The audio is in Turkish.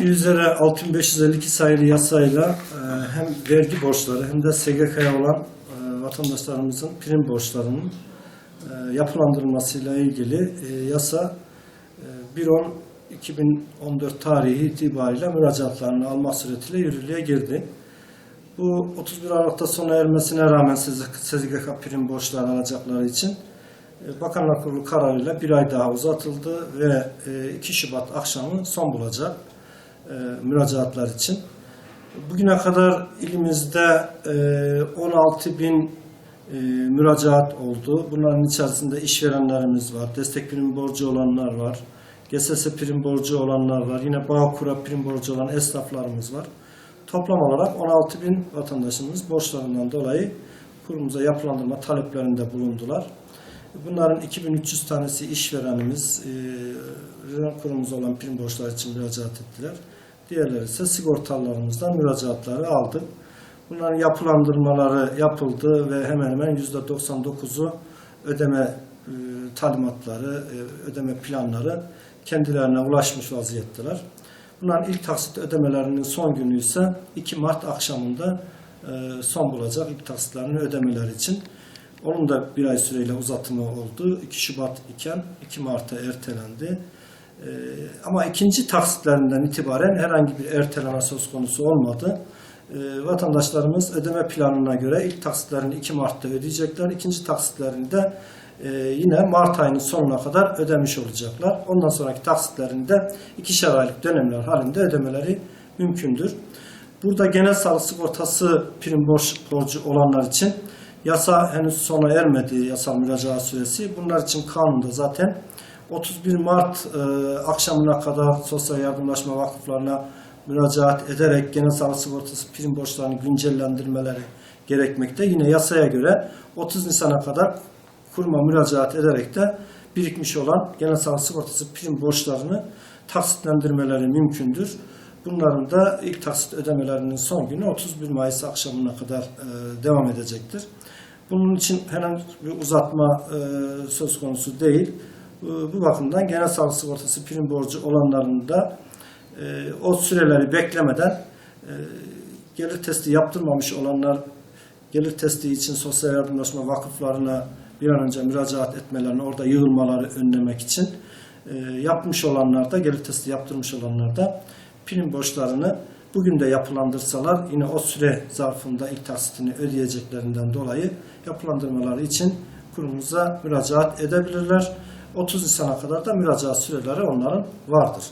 Üzere 6552 sayılı yasayla e, hem vergi borçları hem de SGK'ya olan e, vatandaşlarımızın prim borçlarının e, yapılandırılmasıyla ilgili yasa e, 1.10.2014 tarihi itibariyle müracaatlarını almak suretiyle yürürlüğe girdi. Bu 31 Aralık'ta sona ermesine rağmen SGK prim borçları alacakları için Bakanlar Kurulu kararıyla bir ay daha uzatıldı ve e, 2 Şubat akşamı son bulacak e, müracaatlar için. Bugüne kadar ilimizde e, 16 bin e, müracaat oldu. Bunların içerisinde işverenlerimiz var, destek prim borcu olanlar var, GSS prim borcu olanlar var, yine Bağkur'a prim borcu olan esnaflarımız var. Toplam olarak 16 bin vatandaşımız borçlarından dolayı kurumuza yapılandırma taleplerinde bulundular. Bunların 2300 tanesi işverenimiz, e, kurumumuz olan prim borçları için müracaat ettiler. Diğerleri ise sigortalarımızdan müracaatları aldı. Bunların yapılandırmaları yapıldı ve hemen hemen %99'u ödeme e, talimatları, e, ödeme planları kendilerine ulaşmış vaziyetteler. Bunların ilk taksit ödemelerinin son günü ise 2 Mart akşamında e, son bulacak ilk taksitlerini ödemeleri için. Onun da bir ay süreyle uzatımı oldu. 2 Şubat iken 2 Mart'a ertelendi. Ee, ama ikinci taksitlerinden itibaren herhangi bir erteleme söz konusu olmadı. Ee, vatandaşlarımız ödeme planına göre ilk taksitlerini 2 Mart'ta ödeyecekler. İkinci taksitlerini de e, yine Mart ayının sonuna kadar ödemiş olacaklar. Ondan sonraki taksitlerini de ikişer aylık dönemler halinde ödemeleri mümkündür. Burada genel sağlık sigortası prim borç, borcu olanlar için Yasa henüz sona ermedi yasal müracaat süresi. Bunlar için kanunda zaten 31 Mart e, akşamına kadar sosyal yardımlaşma vakıflarına müracaat ederek genel sağlık sigortası prim borçlarını güncellendirmeleri gerekmekte. Yine yasaya göre 30 Nisan'a kadar kuruma müracaat ederek de birikmiş olan genel sağlık sigortası prim borçlarını taksitlendirmeleri mümkündür. Bunların da ilk taksit ödemelerinin son günü 31 Mayıs akşamına kadar e, devam edecektir. Bunun için herhangi bir uzatma e, söz konusu değil. E, bu bakımdan genel sağlık sigortası prim borcu olanların da e, o süreleri beklemeden e, gelir testi yaptırmamış olanlar gelir testi için sosyal yardımlaşma vakıflarına bir an önce müracaat etmelerini, orada yığılmaları önlemek için e, yapmış olanlar da, gelir testi yaptırmış olanlar da prim borçlarını bugün de yapılandırsalar yine o süre zarfında ilk taksitini ödeyeceklerinden dolayı yapılandırmaları için kurumumuza müracaat edebilirler. 30 Nisan'a kadar da müracaat süreleri onların vardır.